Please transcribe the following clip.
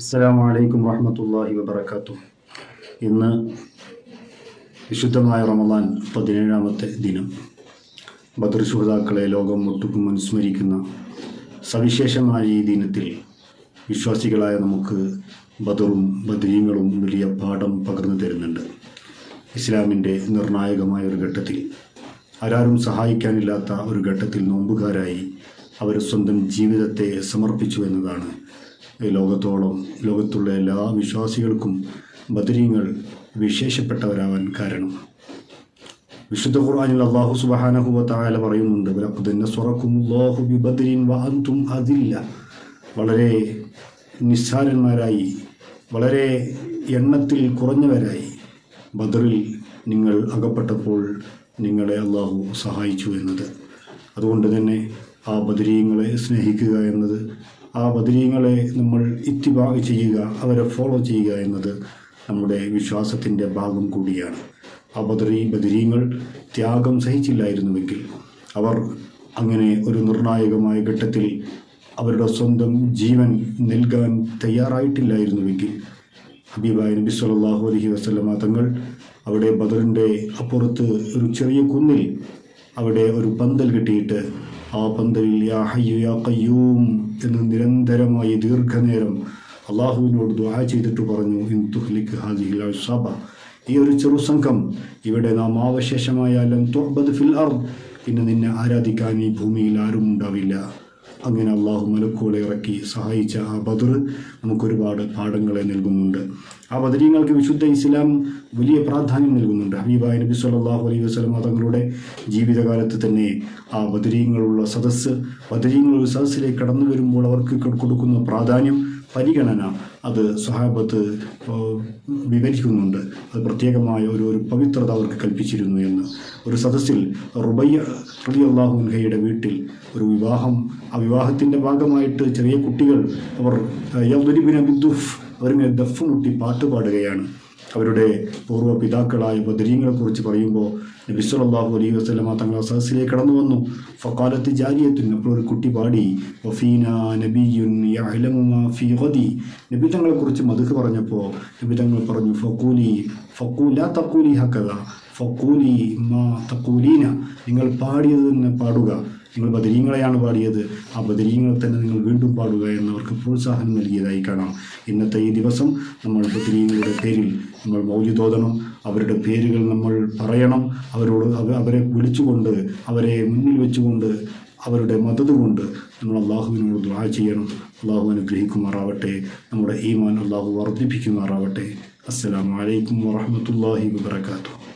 അസ്സാം വലൈക്കും വാഹമത്തല്ലാഹി വബർക്കാത്തു ഇന്ന് വിശുദ്ധമായ റമദാൻ പതിനേഴാമത്തെ ദിനം. ബദർ സുഹൃതാക്കളെ ലോകം ഒട്ടുക്കും അനുസ്മരിക്കുന്ന സവിശേഷമായ ഈ ദിനത്തിൽ വിശ്വാസികളായ നമുക്ക് ബദറും ബദരീങ്ങളും വലിയ പാഠം പകർന്നു തരുന്നുണ്ട്. ഇസ്ലാമിന്റെ നിർണായകമായ ഒരു ഘട്ടത്തിൽ ആരാരും സഹായിക്കാനില്ലാത്ത ഒരു ഘട്ടത്തിൽ നോമ്പുകാരായി അവർ സ്വന്തം ജീവിതത്തെ സമർപ്പിച്ചു എന്നതാണ് ലോകത്തോളം ലോകത്തുള്ള എല്ലാ വിശ്വാസികൾക്കും ബദരീങ്ങൾ വിശേഷപ്പെട്ടവരാവാൻ കാരണം. വിശുദ്ധ ഖുർആനിൽ അള്ളാഹു സുബ്ഹാനഹു വ തആല പറയുന്നുണ്ട് വഅൻതും അദില്ല. വളരെ നിസ്സാരന്മാരായി വളരെ എണ്ണത്തിൽ കുറഞ്ഞവരായി ബദറിൽ നിങ്ങൾ അകപ്പെട്ടപ്പോൾ നിങ്ങളെ അള്ളാഹു സഹായിച്ചു എന്നത്. അതുകൊണ്ട് തന്നെ ആ ബദരീങ്ങളെ സ്നേഹിക്കുക എന്നത് ആ ബദരീങ്ങളെ നമ്മൾ ഇത്തിബാഗ് ചെയ്യുക അവരെ ഫോളോ ചെയ്യുക എന്നത് നമ്മുടെ വിശ്വാസത്തിന്റെ ഭാഗം കൂടിയാണ്. ആ ബദരീ ബദരീങ്ങൾ ത്യാഗം സഹിച്ചില്ലായിരുന്നുവെങ്കിൽ അവർ അങ്ങനെ ഒരു നിർണായകമായ ഘട്ടത്തിൽ അവരുടെ സ്വന്തം ജീവൻ നൽകാൻ തയ്യാറായിട്ടില്ലായിരുന്നുവെങ്കിൽ ഹബീബായ നബി സല്ലല്ലാഹു അലൈഹി വസല്ലമ തങ്ങൾ അവിടെ ബദറിന്റെ അപ്പുറത്ത് ഒരു ചെറിയ കുന്നിൽ അവിടെ ഒരു പന്തൽ കിട്ടിയിട്ട് ആ പന്തലിൽ യാ ഹയ്യു യാ കയ്യൂം എന്ന് നിരന്തരമായി ദീർഘനേരം അള്ളാഹുവിനോട് ദുആ ചെയ്തിട്ട് പറഞ്ഞു ഇൻ തുഹ്ലിക് ഹാദിഹിൽ അസാബ ഈ ഒരു ചെറു സംഘം ഇവിടെ നാം ആവശേഷമായാലും ഫിൽ അർദ്. പിന്നെ നിന്നെ ആരാധിക്കാൻ ഈ ഭൂമിയിൽ ആരും ഉണ്ടാവില്ല. അങ്ങനെ അള്ളാഹു മലക്കുകളെ ഇറക്കി സഹായിച്ച ആ ബദർ നമുക്കൊരുപാട് പാഠങ്ങളെ നൽകുന്നുണ്ട്. ആ ബദരീങ്ങൾക്ക് വിശുദ്ധ ഇസ്ലാം വലിയ പ്രാധാന്യം നൽകുന്നുണ്ട്. ഹബീബായ നബി സല്ലല്ലാഹു അലൈഹി വസ്ലം തങ്ങളുടെ ജീവിതകാലത്ത് തന്നെ ആ ബദരീങ്ങളുള്ള സദസ്സ് ബദരീങ്ങൾ സദസ്സിലേക്ക് കടന്നു വരുമ്പോൾ അവർക്ക് കൊടുക്കുന്ന പ്രാധാന്യം പരിഗണന അത് സഹാബത്ത് വിവരിക്കുന്നുണ്ട്. അത് പ്രത്യേകമായ ഒരു ഒരു പവിത്രത അവർക്ക് കൽപ്പിച്ചിരുന്നു എന്ന്. ഒരു സദസ്സിൽ റുബയ്യ റബി അള്ളാഹുൻഹയുടെ വീട്ടിൽ ഒരു വിവാഹം ആ വിവാഹത്തിന്റെ ഭാഗമായിട്ട് ചെറിയ കുട്ടികൾ അവർ യൗദരിബിൻ അബിദുഫ് അവരിങ്ങനെ ദഫ് മുട്ടി പാട്ട് പാടുകയാണ്. അവരുടെ പൂർവ പിതാക്കളായ ബദരീങ്ങളെക്കുറിച്ച് പറയുമ്പോൾ നബി സല്ലല്ലാഹു അലൈഹി വസല്ലമ തങ്ങൾ സദസ്സിലേക്ക് കടന്നു വന്നു. ഫക്കാലത്ത് ജാരിയത്തിന് അപ്പോൾ ഒരു കുട്ടി പാടി വഫീന നബിയുൻ ഫീ ഗദി. നബി മധുഹ് പറഞ്ഞപ്പോൾ നബി തങ്ങൾ പറഞ്ഞു ഫക്കൂലി ഫക്കൂല തക്കൂലി ഹക്കത ഫക്കൂലി മാ തക്കൂലീന നിങ്ങൾ പാടിയത് തന്നെ പാടുക. നിങ്ങൾ ബദരീങ്ങളെയാണ് പാടിയത്. ആ ബദരീങ്ങളെ തന്നെ നിങ്ങൾ വീണ്ടും പാടുക എന്നവർക്ക് പ്രോത്സാഹനം നൽകിയതായി കാണാം. ഇന്നത്തെ ഈ ദിവസം നമ്മൾ ബദരീങ്ങളുടെ പേരിൽ നമ്മൾ മൗലിതോതണം അവരുടെ പേരുകൾ നമ്മൾ പറയണം. അവരോട് അവരെ വിളിച്ചുകൊണ്ട് അവരെ മുന്നിൽ വെച്ചുകൊണ്ട് അവരുടെ മദത് കൊണ്ട് നമ്മൾ അള്ളാഹുവിനോട് ദുആ ചെയ്യണം. അള്ളാഹു അനുഗ്രഹിക്കുമാറാവട്ടെ. നമ്മുടെ ഈമാൻ അള്ളാഹു വർദ്ധിപ്പിക്കുമാറാവട്ടെ. അസ്സലാമു അലൈക്കും വറഹ്മത്തുള്ളാഹി വബറകാതുഹു.